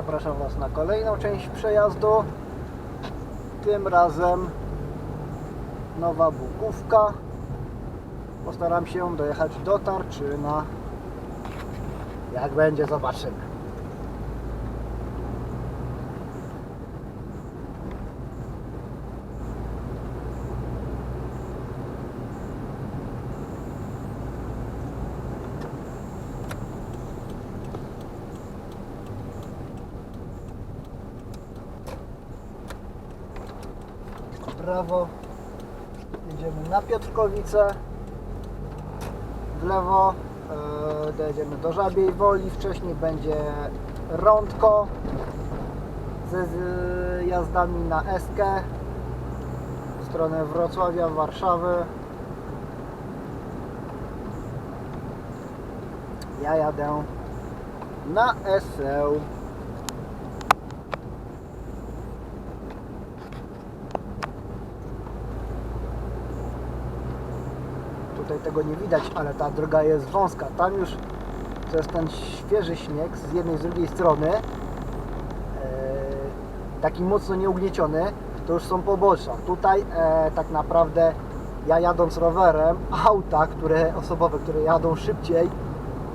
Zapraszam Was na kolejną część przejazdu. Tym razem Nowa Bukówka. Postaram się dojechać do Tarczyna. Jak będzie, zobaczymy. w prawo. Jedziemy na Piotrkowice. W lewo e, dojedziemy do Żabiej Woli. Wcześniej będzie Rądko ze jazdami na Eskę w stronę Wrocławia, Warszawy. Ja jadę na Eseł Tutaj tego nie widać, ale ta droga jest wąska. Tam już to jest ten świeży śnieg z jednej z drugiej strony. e, taki mocno nieugnieciony. To już są pobocza. Tutaj e, tak naprawdę ja jadąc rowerem, auta, które osobowe, które jadą szybciej,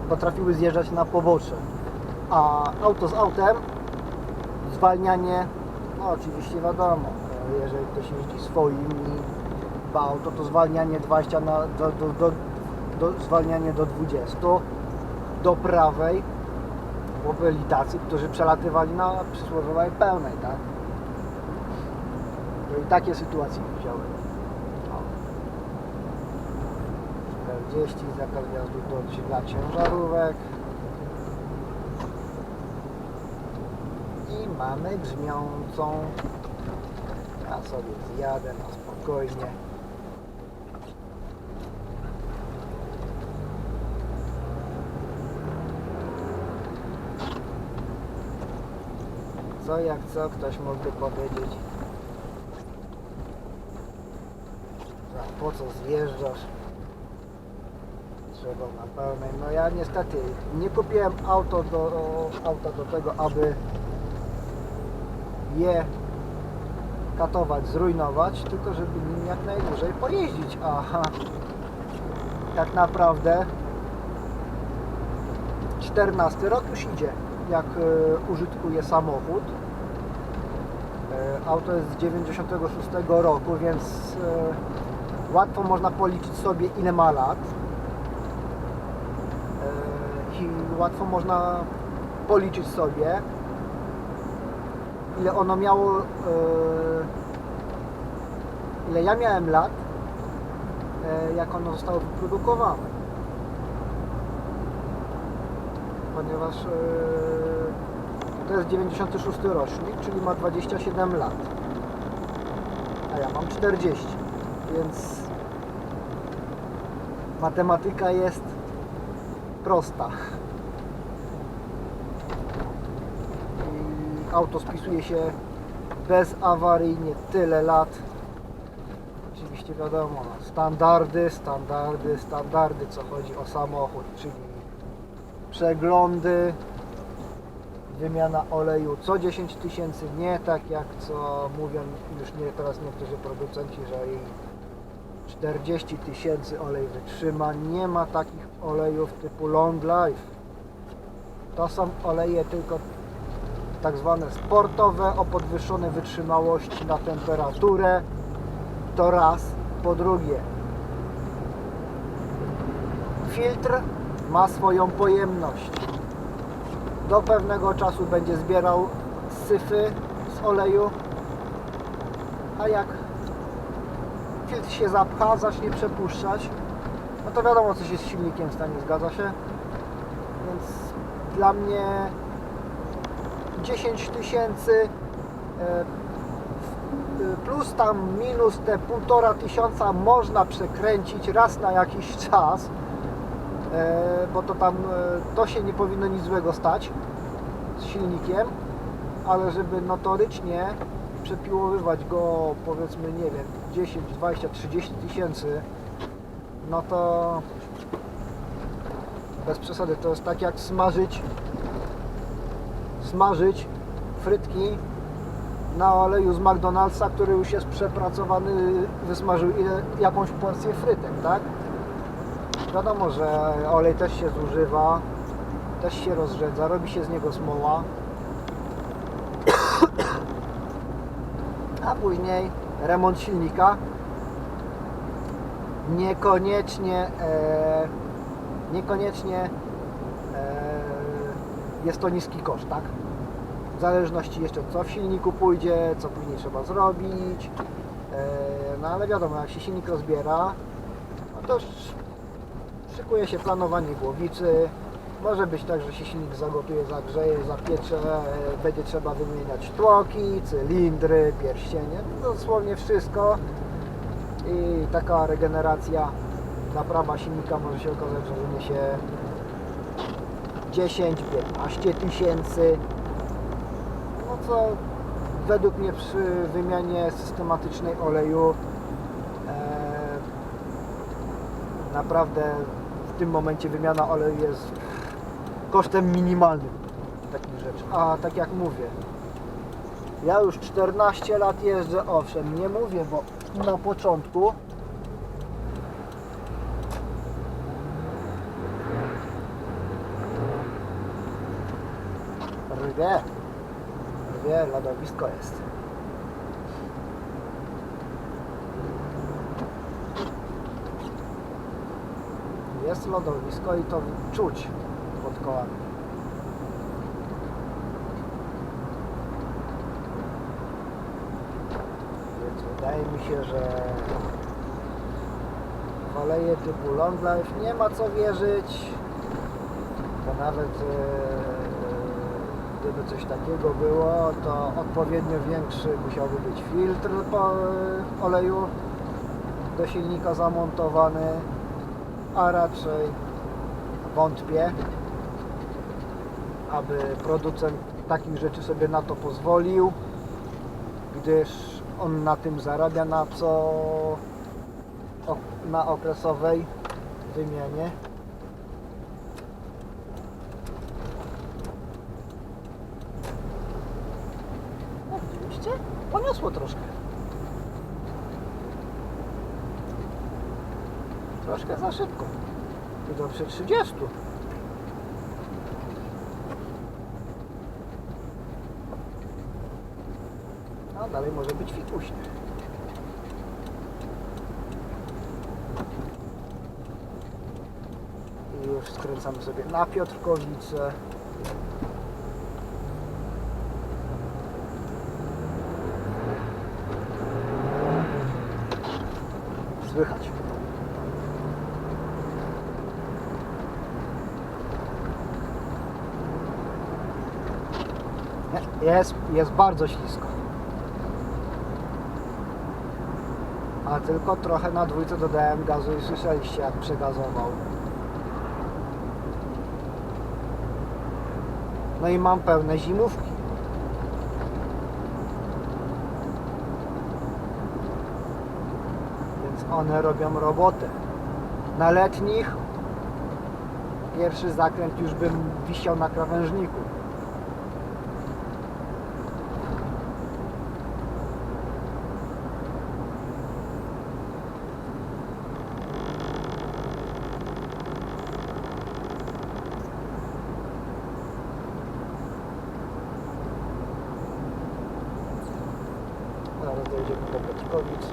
potrafiły zjeżdżać na pobocze. A auto z autem, zwalnianie, no oczywiście wiadomo, e, jeżeli ktoś jeździ swoim i dba o auto, to zwalnianie 20 na, do, do, do, do, zwalnianie do 20 do prawej, byli tacy, którzy przelatywali na przysłowiowej pełnej, tak? No i takie sytuacje widziałem. O. 40 zakaz wjazdu do dla ciężarówek. I mamy grzmiącą. Ja sobie zjadę na spokojnie. Co jak co, ktoś mógłby powiedzieć. Za po co zjeżdżasz? Trzeba na pełnej. No ja niestety nie kupiłem auto do, auta do tego, aby je katować, zrujnować, tylko żeby nim jak najdłużej pojeździć. Aha, tak naprawdę 14 rok już idzie, jak e, użytkuję samochód. E, auto jest z 96 roku, więc e, łatwo można policzyć sobie ile ma lat. I łatwo można policzyć sobie ile ono miało, ile ja miałem lat, jak ono zostało wyprodukowane. Ponieważ e, to jest 96 rocznik, czyli ma 27 lat. A ja mam 40, więc matematyka jest prosta. i auto spisuje się bezawaryjnie tyle lat. Oczywiście wiadomo, no, standardy, standardy, standardy, co chodzi o samochód, czyli przeglądy, wymiana oleju co 10 tysięcy, nie tak jak co mówią już nie, teraz niektórzy producenci, że i 40 tysięcy olej wytrzyma. Nie ma takich olejów typu long life. To są oleje tylko tak zwane sportowe o podwyższonej wytrzymałości na temperaturę. To raz. Po drugie, filtr ma swoją pojemność. Do pewnego czasu będzie zbierał syfy z oleju, a jak filtr się zapcha, zacznie przepuszczać, no to wiadomo co się z silnikiem stanie, zgadza się? Więc dla mnie 10 tysięcy e, plus tam minus te półtora tysiąca można przekręcić raz na jakiś czas bo to tam e, to się nie powinno nic złego stać z silnikiem ale żeby notorycznie przepiłowywać go powiedzmy nie wiem 10, 20, 30 tysięcy no to bez przesady to jest tak jak smażyć smażyć frytki na oleju z McDonald'sa, który już jest przepracowany, wysmażył ile, jakąś porcję frytek, tak? Wiadomo, że olej też się zużywa, też się rozrzedza, robi się z niego smoła. A później remont silnika. Niekoniecznie, e, niekoniecznie e, jest to niski koszt, tak? W zależności jeszcze co w silniku pójdzie, co później trzeba zrobić. E, no ale wiadomo, jak się silnik rozbiera, no to szykuje się planowanie głowicy. Może być tak, że się silnik zagotuje, zagrzeje, zapiecze, będzie trzeba wymieniać tłoki, cylindry, pierścienie, no dosłownie wszystko. I taka regeneracja, naprawa silnika może się okazać, że wyniesie 10-15 tysięcy. No co według mnie przy wymianie systematycznej oleju e, naprawdę w tym momencie wymiana oleju jest kosztem minimalnym takich rzeczy. A tak jak mówię, ja już 14 lat jeżdżę, owszem, nie mówię, bo na początku rwie, rwie, lodowisko jest. Jest lodowisko i to czuć pod kołami. Więc wydaje mi się, że w oleje typu Long Life nie ma co wierzyć, bo nawet e, gdyby coś takiego było, to odpowiednio większy musiałby być filtr po e, oleju do silnika zamontowany, a raczej wątpię, aby producent takich rzeczy sobie na to pozwolił, gdyż on na tym zarabia na co na okresowej wymianie. Szybko. Tu do przy 30. A dalej może być fikuśnie. I już skręcamy sobie na Piotrkowice. Słychać. Jest, jest bardzo ślisko. A tylko trochę na dwójce dodałem gazu i słyszeliście jak przegazował. No i mam pełne zimówki. Więc one robią robotę. Na letnich pierwszy zakręt już bym wisiał na krawężniku. Zaraz Piotrkowic.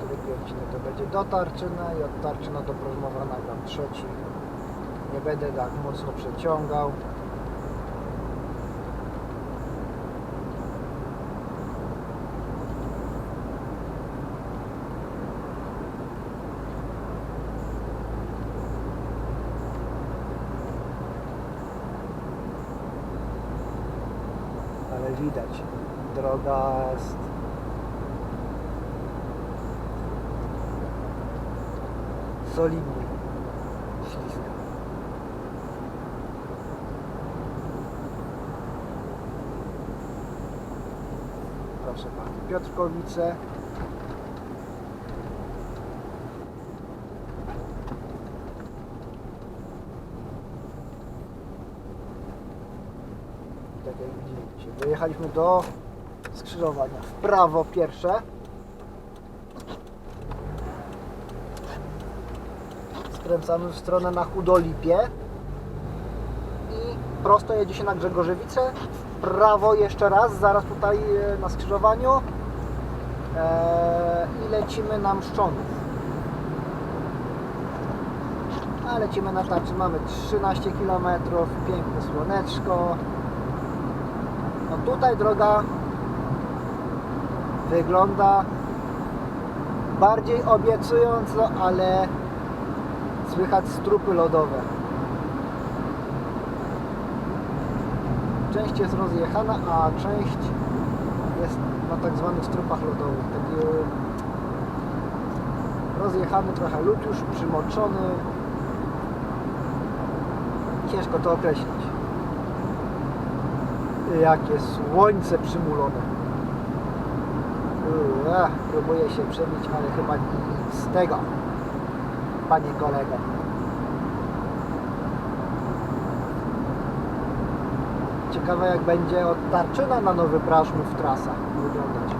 Drugi odcinek to będzie do Tarczyna i od Tarczyna do Prożmowa nagram trzeci. Nie będę tak mocno przeciągał. ale widać, droga jest solidnie śliska. Proszę bardzo, Piotrkowice. jak widzicie. Dojechaliśmy do skrzyżowania. W prawo pierwsze. Skręcamy w stronę na Chudolipie. I prosto jedzie się na Grzegorzewice. W prawo jeszcze raz, zaraz tutaj e, na skrzyżowaniu. Eee, I lecimy na Mszczonów. A lecimy na tarczy. Mamy 13 km, piękne słoneczko. No tutaj droga wygląda bardziej obiecująco, ale słychać strupy lodowe. Część jest rozjechana, a część jest na tak zwanych strupach lodowych. Taki rozjechany trochę lód już, przymoczony. Ciężko to określić. Jakie słońce przymulone. Ach, próbuję się przebić, ale chyba nic z tego, panie kolego. Ciekawe jak będzie od Tarczyna na Nowy Praszmów trasa wyglądać.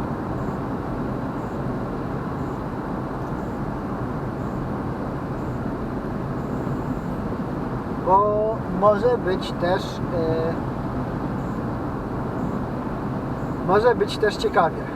Bo może być też e, może być też ciekawie.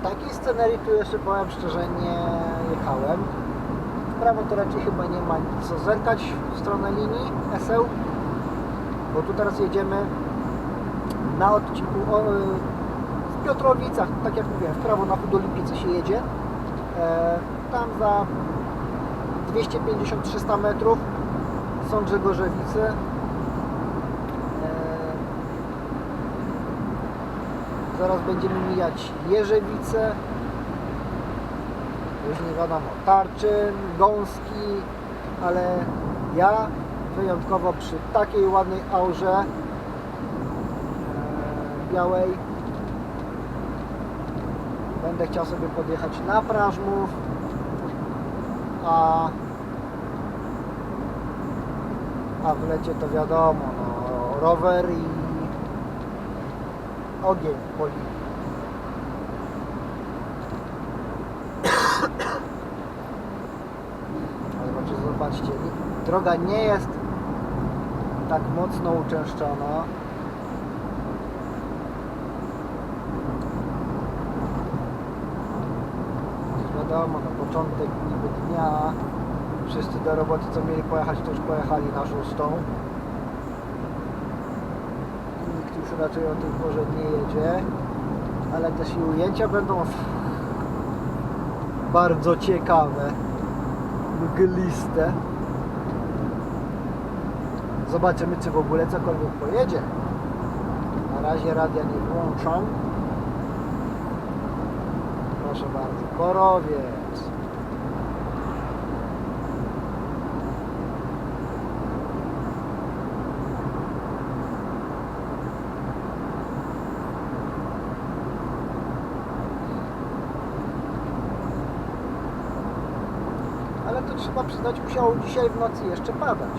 W takiej scenerii tu jeszcze powiem szczerze nie jechałem. W prawo to raczej chyba nie ma co zerkać w stronę linii SL, bo tu teraz jedziemy na odcinku o, w Piotrowicach, tak jak mówiłem, w prawo na Chudolipice się jedzie. E, tam za 250-300 metrów są Grzegorzewice. E, Zaraz będziemy mijać Jerzewice. Już nie wiadomo, Tarczyn, Gąski, ale ja wyjątkowo przy takiej ładnej aurze e, białej będę chciał sobie podjechać na Prażmów, a a w lecie to wiadomo, no, rower i ogień poli. Ale znaczy zobaczcie, Droga nie jest tak mocno uczęszczona. Wiadomo, na początek niby dnia wszyscy do roboty, co mieli pojechać, to już pojechali na szóstą. Już raczej o tej porze nie jedzie, ale też i ujęcia będą bardzo ciekawe, mgliste. Zobaczymy, czy w ogóle cokolwiek pojedzie. Na razie radia nie włączam. Proszę bardzo, Borowiec. Ale to trzeba musiało dzisiaj w nocy jeszcze padać.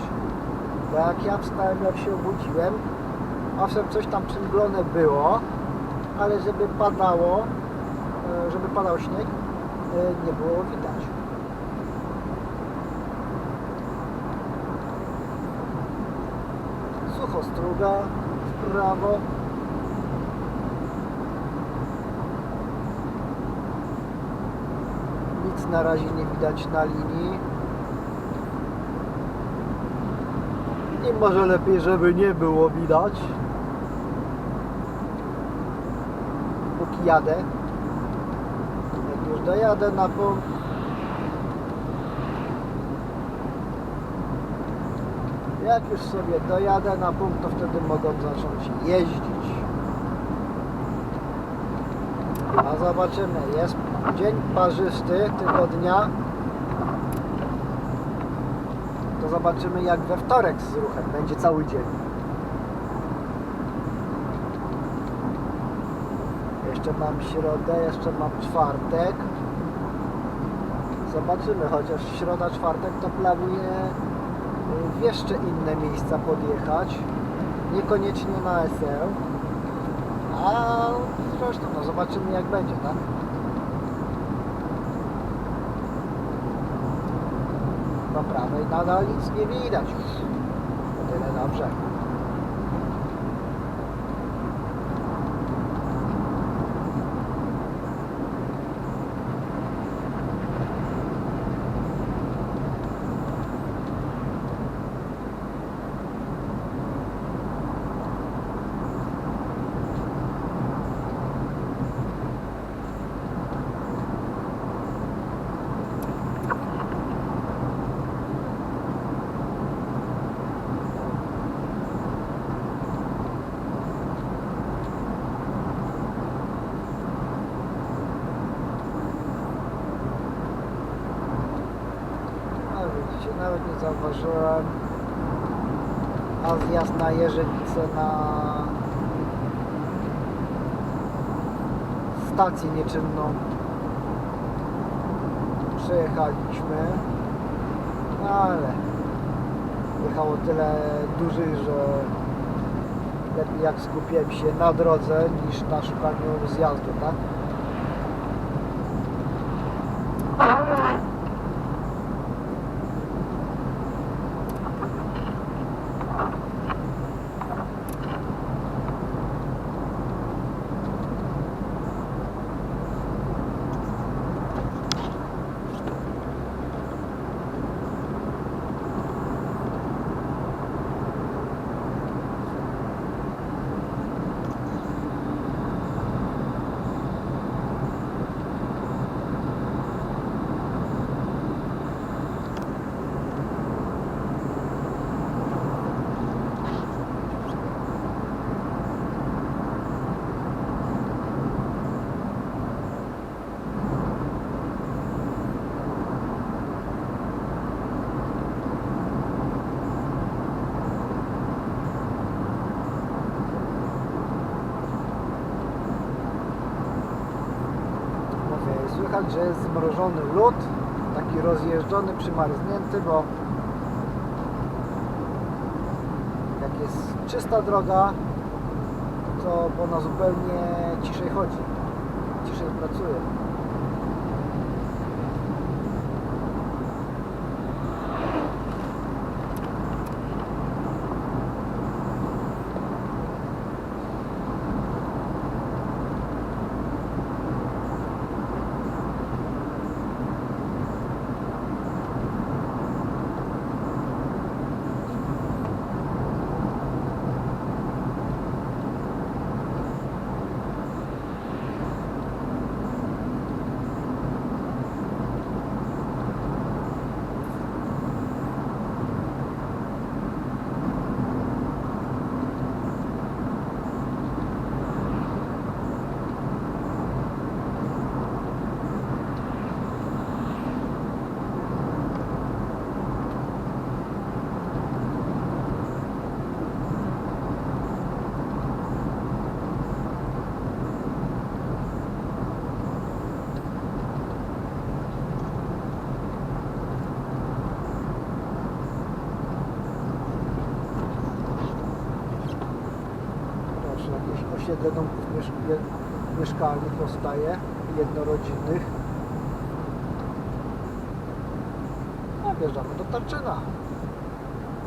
Bo jak ja wstałem, jak się obudziłem, owszem, coś tam przymglone było, ale żeby padało, e, żeby padał śnieg, e, nie było widać. Suchostruga w prawo. Nic na razie nie widać na linii. I może lepiej, żeby nie było widać. Póki jadę. Jak już dojadę na punkt. Jak już sobie dojadę na punkt, to wtedy mogą zacząć jeździć. A zobaczymy, jest dzień parzysty tego dnia. To zobaczymy jak we wtorek z ruchem będzie cały dzień. Jeszcze mam środę, jeszcze mam czwartek. Zobaczymy, chociaż środa, czwartek to planuję y, w jeszcze inne miejsca podjechać. Niekoniecznie na SL. A zresztą, no zobaczymy jak będzie, tak? Prawej nadal nic nie widać. Tyle dobrze. A widzicie, nawet zauważyłem. A zjazd na Jeżewice na stację nieczynną przejechaliśmy. No ale jechało tyle dużych, że lepiej jak skupiłem się na drodze niż na szukaniu zjazdu, tak? Mówię, słychać, że jest zmrożony lód, taki rozjeżdżony, przymarznięty, bo jak jest czysta droga, to ona zupełnie ciszej chodzi, ciszej pracuje. Osiedle domków mieszkalnych powstaje, jednorodzinnych. No, wjeżdżamy do Tarczyna.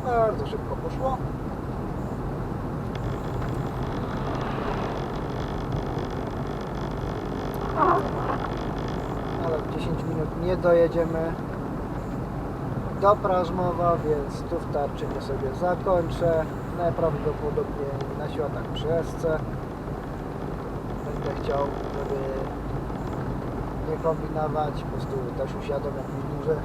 Bardzo szybko poszło. Ale w 10 minut nie dojedziemy do Prażmowa, więc tu w Tarczynie sobie zakończę. Najprawdopodobniej na światach przy chciał, żeby nie kombinować, po prostu też usiadę jakieś duże.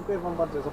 Dziękuję Wam bardzo za